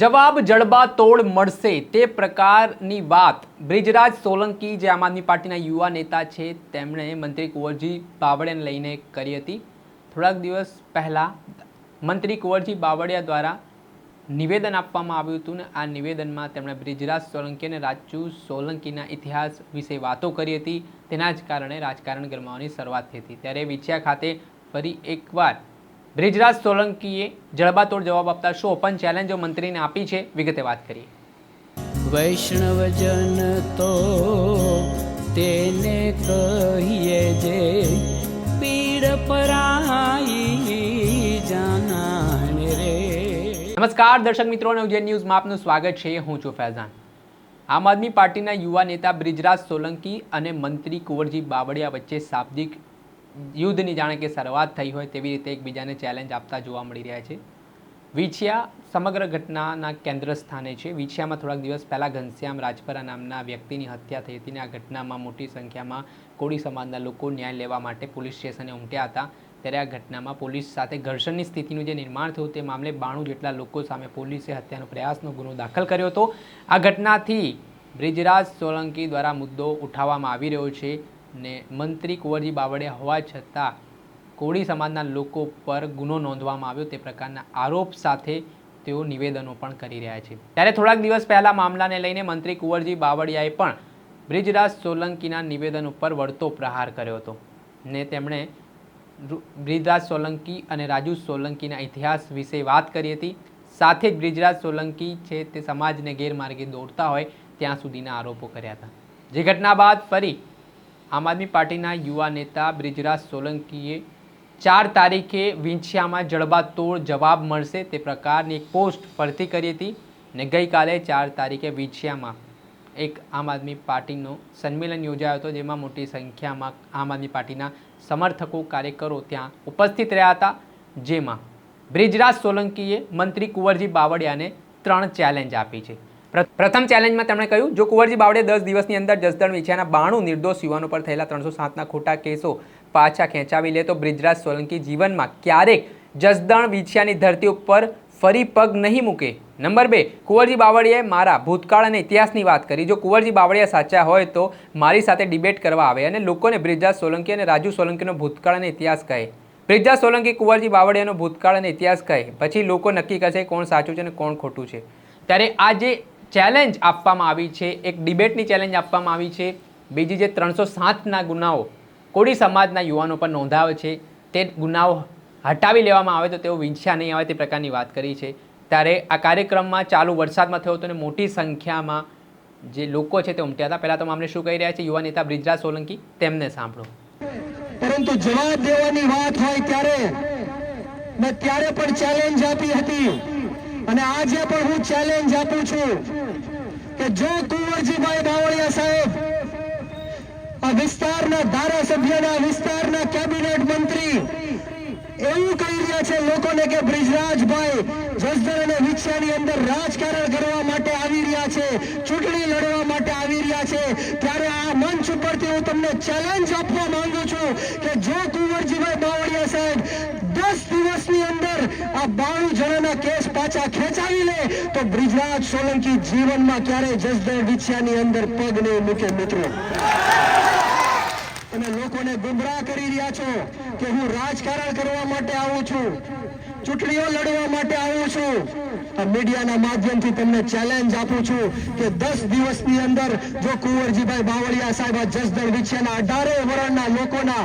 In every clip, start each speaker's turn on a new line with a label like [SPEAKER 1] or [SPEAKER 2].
[SPEAKER 1] જવાબ જડબા તોડ મળશે. તે પ્રકારની વાત બ્રિજરાજ સોલંકી, જે આમ આદમી પાર્ટીના યુવા નેતા છે, તેમણે મંત્રી કુંવરજી બાવળિયાને લઈને કરી હતી. થોડાક દિવસ પહેલાં મંત્રી કુંવરજી બાવળિયા દ્વારા નિવેદન આપવામાં આવ્યું હતું ને આ નિવેદનમાં તેમણે બ્રિજરાજ સોલંકી અને રાજુ સોલંકીના ઇતિહાસ વિશે વાતો કરી હતી. તેના જ કારણે રાજકારણ ગરમાવાની શરૂઆત થઈ હતી. ત્યારે વિછિયા ખાતે ફરી એકવાર બ્રિજરાજ સોલંકીએ જડબાતોડ જવાબ આપતા શું ઓપન ચેલેન્જો મંત્રીને આપી છે? વિગતે વાત કરીએ.
[SPEAKER 2] વૈષ્ણવજન તો તેને કહીએ જે પીડ પરાઈ જાનાને રે.
[SPEAKER 1] નમસ્કાર દર્શક મિત્રો અને ઉજ્જૈન ન્યૂઝમાં આપનું સ્વાગત છે. હું છું ફૈઝાન. આમ આદમી પાર્ટીના યુવા નેતા બ્રિજરાજ સોલંકી અને મંત્રી કુંવરજી બાવળિયા વચ્ચે શાબ્દિક યુદ્ધની જાણે કે શરૂઆત થઈ હોય તેવી રીતે એકબીજાને ચેલેન્જ આપતા જોવા મળી રહ્યા છે. વિછિયા સમગ્ર ઘટનાના કેન્દ્ર સ્થાને છે. વિછિયામાં થોડાક દિવસ પહેલાં ઘનશ્યામ રાજપરા નામના વ્યક્તિની હત્યા થઈ હતી અને આ ઘટનામાં મોટી સંખ્યામાં કોળી સમાજના લોકો ન્યાય લેવા માટે પોલીસ સ્ટેશને ઉમટ્યા હતા. ત્યારે આ ઘટનામાં પોલીસ સાથે ઘર્ષણની સ્થિતિનું જે નિર્માણ થયું તે મામલે બાણું જેટલા લોકો સામે પોલીસે હત્યાનો પ્રયાસનો ગુનો દાખલ કર્યો હતો. આ ઘટનાથી બ્રિજરાજ સોલંકી દ્વારા મુદ્દો ઉઠાવવામાં આવી રહ્યો છે. ને મંત્રી કુંવરજી બાવળિયા હોવા છતાં કોળી સમાજના લોકો પર ગુનો નોંધવામાં આવ્યો તે પ્રકારના આરોપ સાથે તેઓ નિવેદનો પણ કરી રહ્યા છે. ત્યારે થોડાક દિવસ પહેલા મામલાને લઈને મંત્રી કુંવરજી બાવળિયાએ પણ બ્રિજરાજ સોલંકીના નિવેદન ઉપર વળતો પ્રહાર કર્યો હતો ને તેમણે બ્રિજરાજ સોલંકી અને રાજુ સોલંકીના ઇતિહાસ વિશે વાત કરી હતી. સાથે જ બ્રિજરાજ સોલંકી છે તે સમાજને ગેરમાર્ગે દોરતા હોય ત્યાં સુધીના આરોપો કર્યા હતા. જે ઘટના બાદ ફરી આમ આદમી પાર્ટીના યુવા નેતા બ્રિજરાજ સોલંકીએ ચાર તારીખે વિંછિયામાં જડબાતોડ જવાબ મળશે તે પ્રકારની એક પોસ્ટ ફરતી કરી હતી ને ગઈકાલે ચાર તારીખે વિંછિયામાં એક આમ આદમી પાર્ટીનો સંમેલન યોજાયો હતો જેમાં મોટી સંખ્યામાં આમ આદમી પાર્ટીના સમર્થકો, કાર્યકરો ત્યાં ઉપસ્થિત રહ્યા હતા. જેમાં બ્રિજરાજ સોલંકીએ મંત્રી કુંવરજી બાવળિયાને ત્રણ ચેલેન્જ આપી છે. પ્રથમ ચેલેન્જમાં તેમણે કહ્યું, જો કુંવરજી બાવળિયા દસ દિવસની અંદર જસદણ વિછાના બાણું નિર્દોષ યુવાનો પર થયેલા ત્રણસો સાતના ખોટા કેસો પાછા ખેંચાવી લે, તો બ્રિજરાજ સોલંકી જીવનમાં ક્યારેક જસદણ વિછિયાની ધરતી ઉપર ફરી પગ નહીં મૂકે. નંબર બે, કુંવરજી બાવળીએ મારા ભૂતકાળ અને ઇતિહાસની વાત કરી. જો કુંવરજી બાવળીયા સાચા હોય, તો મારી સાથે ડિબેટ કરવા આવે અને લોકોને બ્રિજરાજ સોલંકી અને રાજુ સોલંકીનો ભૂતકાળ અને ઇતિહાસ કહે. બ્રિજરાજ સોલંકી કુંવરજી બાવળીયાનો ભૂતકાળ અને ઇતિહાસ કહે. પછી લોકો નક્કી કરશે કોણ સાચું છે અને કોણ ખોટું છે. ત્યારે આ જે ચેલેન્જ આપવામાં આવી છે, એક ડિબેટની ચેલેન્જ આપવામાં આવી છે. બીજી જે ત્રણસો સાતના ગુનાઓ કોળી સમાજના યુવાનો પર નોંધાવે છે, તે ગુનાઓ હટાવી લેવામાં આવે તો તેઓ વિંછ્યા નહીં આવે તે પ્રકારની વાત કરી છે. ત્યારે આ કાર્યક્રમમાં ચાલુ વરસાદમાં થયો હતો અને મોટી સંખ્યામાં જે લોકો છે તે ઉમટ્યા હતા. પહેલાં તો મામલે શું કહી રહ્યા છે યુવા નેતા બ્રિજરાજ સોલંકી, તેમને સાંભળો.
[SPEAKER 3] પરંતુ જવાબ દેવાની વાત હોય ત્યારે મેં ત્યારે પણ ચેલેન્જ આપી હતી. અને આજે પણ હું ચેલેન્જ આપું છું કે જો કુંવરજીભાઈ બાવળિયા સાહેબ આ વિસ્તારના ધારાસભ્યના વિસ્તારના કેબિનેટ મંત્રી એવું કહી રહ્યા છે લોકોને કે બ્રિજરાજભાઈ જસદણ અને વિછિયાની અંદર રાજકારણ કરવા માટે આવી રહ્યા છે, ચૂંટણી લડવા માટે આવી રહ્યા છે. ત્યારે આ મંચ ઉપરથી હું તમને ચેલેન્જ આપવા માંગુ છું કે જો કુંવરજીભાઈ બાવળિયા સાહેબ દસ દિવસની અંદર આ બાણું જણાના પાછા ખેંચાવી લે તો બ્રિજરાજ સોલંકી જીવનમાં ક્યારે જસદણ વિછ્યાની અંદર પગ નહીં મૂકે મિત્રો. તમે લોકોને ગુમરાહ કરી રહ્યા છો કે હું રાજકારણ કરવા માટે આવું છું. ચૂંટણીઓ લડવા માટે આવું છું. આ મીડિયાના માધ્યમથી તમને ચેલેન્જ આપું છું કે દસ દિવસની અંદર જો કુંવરજીભાઈ બાવળિયા સાહેબ આ જસદણ વિછેના અઢારે વરણના લોકોના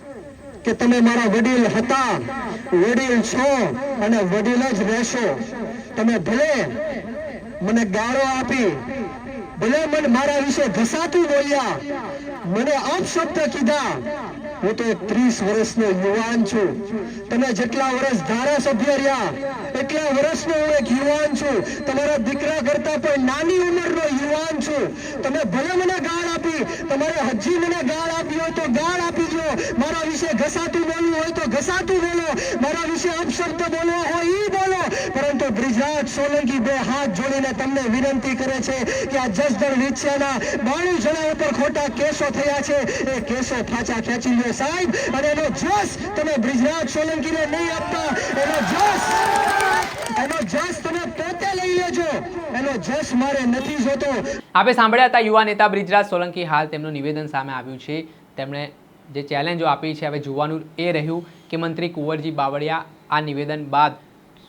[SPEAKER 3] કે તમે મારા વડીલ હતા, વડીલ છો અને વડીલ જ રહેશો. તમે ભલે મને ગાળો આપી, ભલે મને મારા વિશે ઘસાતું બોલ્યા, મને અપશબ્દ કીધા. હું તો ત્રીસ વર્ષનો યુવાન છું. તમે જેટલા વર્ષ ધારાસભ્ય રહ્યા, એટલા વર્ષનો હું એક યુવાન છું. તમારા દીકરા કરતા પણ નાની ઉંમરનો છું. તમે ભલે મને ગાળ આપી, તમારે હજી મને ગાળ આપી હોય તો ગાળ આપી દો. મારા વિશે ઘસાતું બોલવું હોય તો ઘસાતું બોલો. મારા વિશે અપશબ્દ બોલવો હોય એ બોલો. પરંતુ બ્રિજરાજ સોલંકી બે હાથ જોડીને તમને વિનંતી કરે છે કે આ જસદણ વિછિયાના બાણું જણા ઉપર ખોટા કેસો થયા છે. એ કેસો પાછા ખેંચી લ્યો સાહેબ. અને એનો જોશ તમે બ્રિજરાજ સોલંકીને નહીં આપતા. એનો જસ એનો જસ તમે પોતે લઈ લેજો એનો જસ મારે નથી જોતો.
[SPEAKER 1] આપે સાંભળ્યા હતા યુવા નેતા બ્રિજરાજ સોલંકી. હાલ તેમનું નિવેદન સામે આવ્યું છે. તેમણે જે ચેલેન્જો આપી છે હવે જોવાનું એ રહ્યું કે મંત્રી કુંવરજી બાવળિયા આ નિવેદન બાદ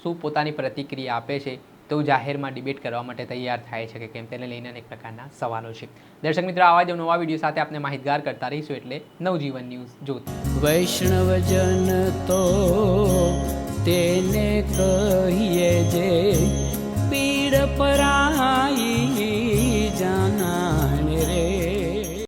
[SPEAKER 1] શું પોતાની પ્રતિક્રિયા આપે છે તો જાહેરમાં ડિબેટ કરવા માટે તૈયાર થાય છે કે કેમ તેને લઈને અનેક પ્રકારના સવાલો છે. દર્શક મિત્રો આવા જ નવા વીડિયો સાથે આપણે માહિતગાર કરતા રહીશું એટલે નવજીવન ન્યૂઝ જોત
[SPEAKER 2] વૈષ્ણવજન તો તેને કહીએ જે પીડ પરાઈ